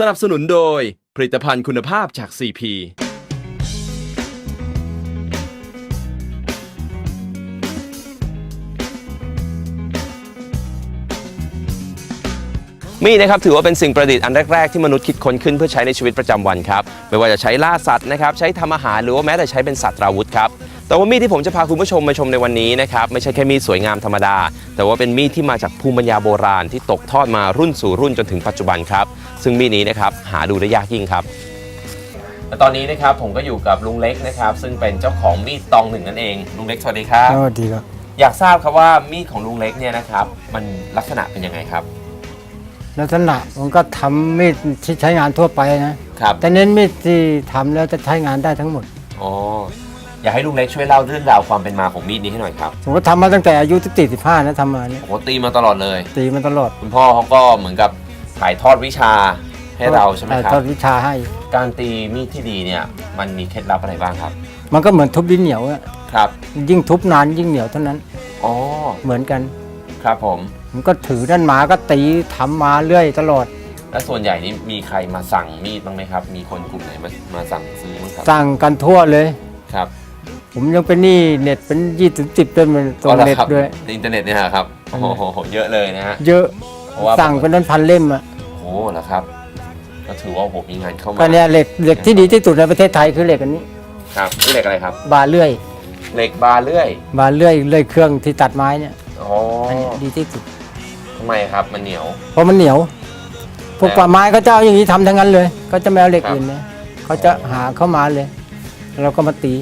สนับสนุนโดยผลิตภัณฑ์คุณภาพจาก CP มีดนะครับถือว่าเป็นสิ่งประดิษฐ์อันแรก ๆ ที่มนุษย์คิดค้นขึ้นเพื่อใช้ในชีวิตประจำวันครับ ไม่ว่าจะใช้ล่าสัตว์นะครับ ใช้ทำอาหารหรือว่าแม้แต่ใช้เป็นสัตว์ราวุธครับ แต่ว่ามีดที่ผมจะพาคุณผู้ชมมาชมในวันนี้นะครับไม่ใช่แค่มีดสวยงามธรรมดา แต่ว่าเป็นมีดที่มาจากภูมิปัญญาโบราณที่ตกทอดมารุ่นสู่รุ่นจนถึงปัจจุบันครับ ซึ่งมีดนี้นะครับหาดูได้ยากยิ่งครับตอนนี้นะครับผมก็อยู่กับลุงเล็กนะครับ ซึ่งเป็นเจ้าของมีดตองหนึ่งนั่นเองลุงเล็กสวัสดีครับ สวัสดีครับ อยากทราบครับว่ามีดของลุงเล็กเนี่ยนะครับ มันลักษณะเป็นยังไงครับ ลักษณะผมก็ทำมีดที่ใช้งานทั่วไปนะครับ แต่เน้นมีดที่ทำแล้วจะใช้งานได้ทั้งหมด อ๋อ อยากให้ลุงเล็กช่วยเล่าเรื่องราวความเป็นมาของมีดนี้ให้หน่อยครับผมก็ทำมาตั้งแต่อายุที่สิบห้านะทำมาเนี่ยโอ้โหตีมาตลอดเลย ตีมันตลอดคุณพ่อเขาก็เหมือนกับถ่ายทอดวิชาให้เราใช่ไหมครัทอบดวิชาให้ การตีมีดที่ดีเนี่ยมันมีเคล็ดลับอะไรบ้างครับ มันก็เหมือนทุบดินเหนียวอะครับ ยิ่งทุบนานยิ่งเหนียวเท่านั้นอ๋อ เหมือนกัน ครับผม มันก็ถือด้านหมาก็ตีทำมาเรื่อยตลอด แล้วส่วนใหญ่นี่มีใครมาสั่งมีดบ้างไหมครับ มีคนกลุ่มไหนมามาสั่งซื้อบ้างครับ สั่งกันทั่วเลย ครับ ผมยังเป็นหนี้เน็ตเป็นยี่สิบสิบเป็นตรงอ๋อหอเน็ตครับด้วยในอินเทอร์เน็ตเนี่ยครับโอ้โหเยอะเลยนะฮะเยอะเพราะว่าสั่งเป็นพันๆเล่มอะโอ้โหเหรอครับ ก็ถือว่าโอ้โหมีงานเข้ามาก็เนี่ยเหล็กเหล็กที่ดีที่สุดในประเทศไทยคือเหล็กอันนี้ครับนี่เหล็กอะไรครับ บาเลื่อย เหล็กบาร์เลื่อย บาเลื่อยเลื่อยเครื่องที่ตัดไม้เนี่ยอ๋ออันนี้ดีที่สุดทำไมครับมันเหนียว เพราะมันเหนียวพวกแล้วป่าไม้เขาจะเอาอย่างนี้ทำทั้งนั้นเลยเขาจะไม่เอาเหล็กครับอื่นนะเขาจะหาเข้ามาเลย เราก็มาตี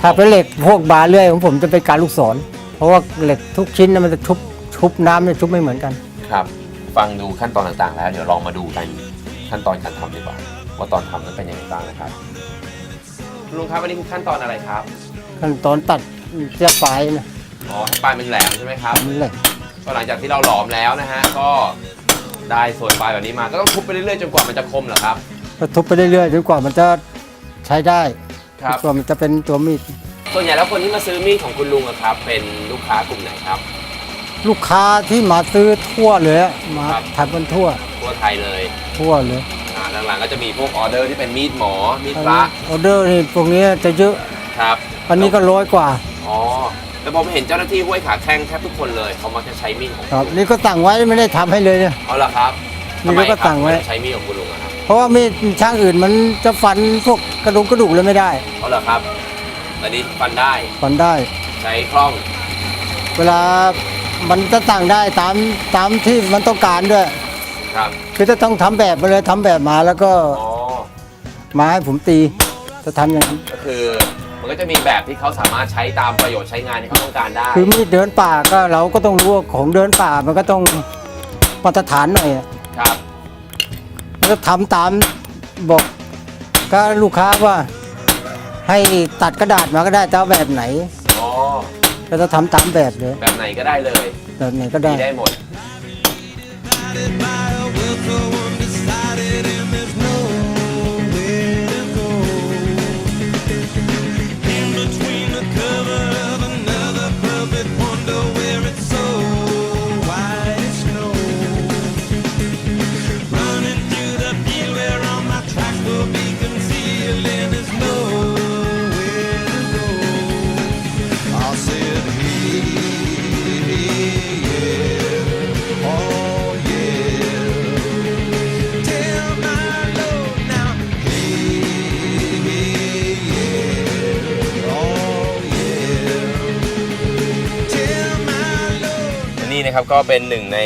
ถ้าเป็นเหล็กพวกบาเลื่อยของผมจะเป็นการลูกศร เพราะว่าเหล็กทุกชิ้นน่ะมันจะชุบชุบน้ำเนี่ยชุบไม่เหมือนกัน ครับ ฟังดูขั้นตอนต่างๆ แล้ว เดี๋ยวลองมาดูกันขั้นตอนการทำดีกว่า ว่าตอนทำนั้นเป็นยังไงบ้างนะครับคุณลุงครับอันนี้คือขั้นตอนอะไรครับขั้นตอนตัดเสียปลายนะอ๋อให้ปลายมันแหลมใช่ไหมครับมันเหล็กก็หลังจากที่เราหลอมแล้วนะฮะก็ได้ส่วนปลายแบบนี้มาก็ต้องทุบไปเรื่อยๆจนกว่ามันจะคมเหรอครับก็ทุบไปเรื่อยๆจนกว่ามันจะใช้ได้ ครับจนกว่ามันจะเป็นตัวมีดส่วนใหญ่แล้วคนที่มาซื้อมีดของคุณลุงอะครับ เป็นลูกค้ากลุ่มไหนครับ ลูกค้าที่มาซื้อทั่วเลยอะมาครับ ทำกันทั่วทั่วไทยเลยทั่วเลยอ่าหลังๆก็จะมีพวกออเดอร์ที่เป็นมีดหมอ มีดพระออเดอร์นี่พวกนี้จะเยอะครับอันนี้ก็ร้อยกว่าอ๋อแต่ผมเห็นเจ้าหน้าที่ห้วยขาแข้งแทบทุกคนเลยเขามักจะใช้มีดของครับ นี่ก็สั่งไว้ไม่ได้ทำให้เลยเนี่ย เอาละครับนี่ทำไมก็ครับสั่งไว้ทำมใช้มีดของคุณลุงอะครับเพราะว่ามีดช่างอื่นมันจะฟันพวก กระดูกกระดูกเลยไม่ได้เอาละครับอันนี้ฟันได้ฟันได้ ใช้คล่องเวลามันจะสั่งได้ตามตามที่มันต้องการด้วย ครับคือจะต้องทำแบบมาเลยทำแบบมาแล้วก็อ๋อมาให้ผมตีจะทำอย่างนั้นก็คือมันก็จะมีแบบที่เขาสามารถใช้ตามประโยชน์ใช้งานที่เขาต้องการได้คือมีดเดินป่าก็เราก็ต้องรู้ว่าของเดินป่ามันก็ต้องมาตรฐานหน่อยอะ ครับ แล้วทำตามบอก ก็ลูกค้าว่า ให้ตัดกระดาษมาก็ได้จะเอาแบบไหนอ๋อก็จะทำตามแบบเลย แบบไหนก็ได้เลยแบบไหนก็ได้ มีได้หมด I Lord. นี่นะครับก็เป็นหนึ่งใน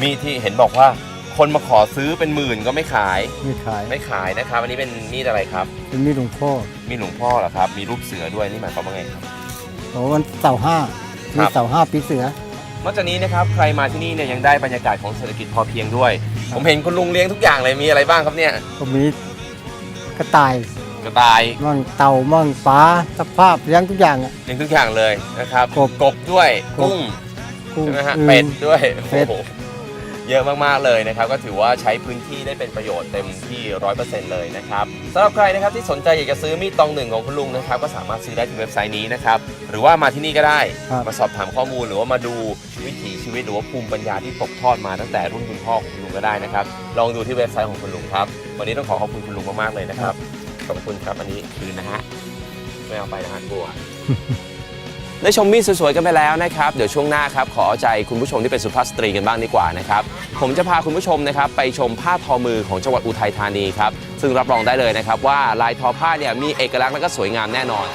มีดที่เห็นบอกว่า คนมาขอซื้อเป็นหมื่นก็ไม่ขาย มีขายไม่ขายนะครับ อันนี้เป็นมีดอะไรครับ เป็นมีดหลวงพ่อมีดหลวงพ่อเหรอครับ มีรูปเสือด้วยนี่หมายความว่าไงครับ โอ้วันเสาร์ห้าครัมีบเสาร์ห้าปีเสือ นอกจากนี้นะครับใครมาที่นี่เนี่ยยังได้บรรยากาศของเศรษฐกิจพอเพียงด้วยผมเห็นคุณลุงเลี้ยงทุกอย่างเลยมีอะไรบ้างครับเนี่ยก็มีกระต่ายกระต่ายมั่งเต่ามั่งปลาสภาพเลี้ยงทุกอย่างอะ เลี้ยงทุกอย่างเลยนะครับกบ กบด้วยกบกุ้ง กุ้งใช่ไหมฮะอึ่งเป็ดด้วยเป็ดโอ้โหเยอะมากๆเลยนะครับ ก็ถือว่าใช้พื้นที่ได้เป็นประโยชน์เต็มที่ 100%เลยนะครับสำหรับใครนะครับที่สนใจอยากจะซื้อมีดตองหนึ่งของคุณลุงนะครับ ก็สามารถซื้อได้ที่เว็บไซต์นี้นะครับ หรือว่ามาที่นี่ก็ได้ ครับ มาสอบถามข้อมูลหรือว่ามาดูวิถีชีวิตหรือว่าภูมิปัญญาที่ตกทอดมาตั้งแต่รุ่นคุณพ่อของคุณลุงก็ได้นะครับ ลองดูที่เว็บไซต์ของคุณลุงครับ วันนี้ต้องขอขอบคุณคุณลุงมากๆเลยนะครับ ขอบคุณครับอันนี้คืนนะฮะไม่เอาไปนะฮะกลัว ได้ชมมีดสวยๆกันไปแล้วนะครับ เดี๋ยวช่วงหน้าครับขอเอาใจคุณผู้ชมที่เป็นสุภาพสตรีกันบ้างดีกว่านะครับ ผมจะพาคุณผู้ชมนะครับไปชมผ้าทอมือของจังหวัดอุทัยธานีครับ ซึ่งรับรองได้เลยนะครับว่าลายทอผ้าเนี่ยมีเอกลักษณ์และก็สวยงามแน่นอน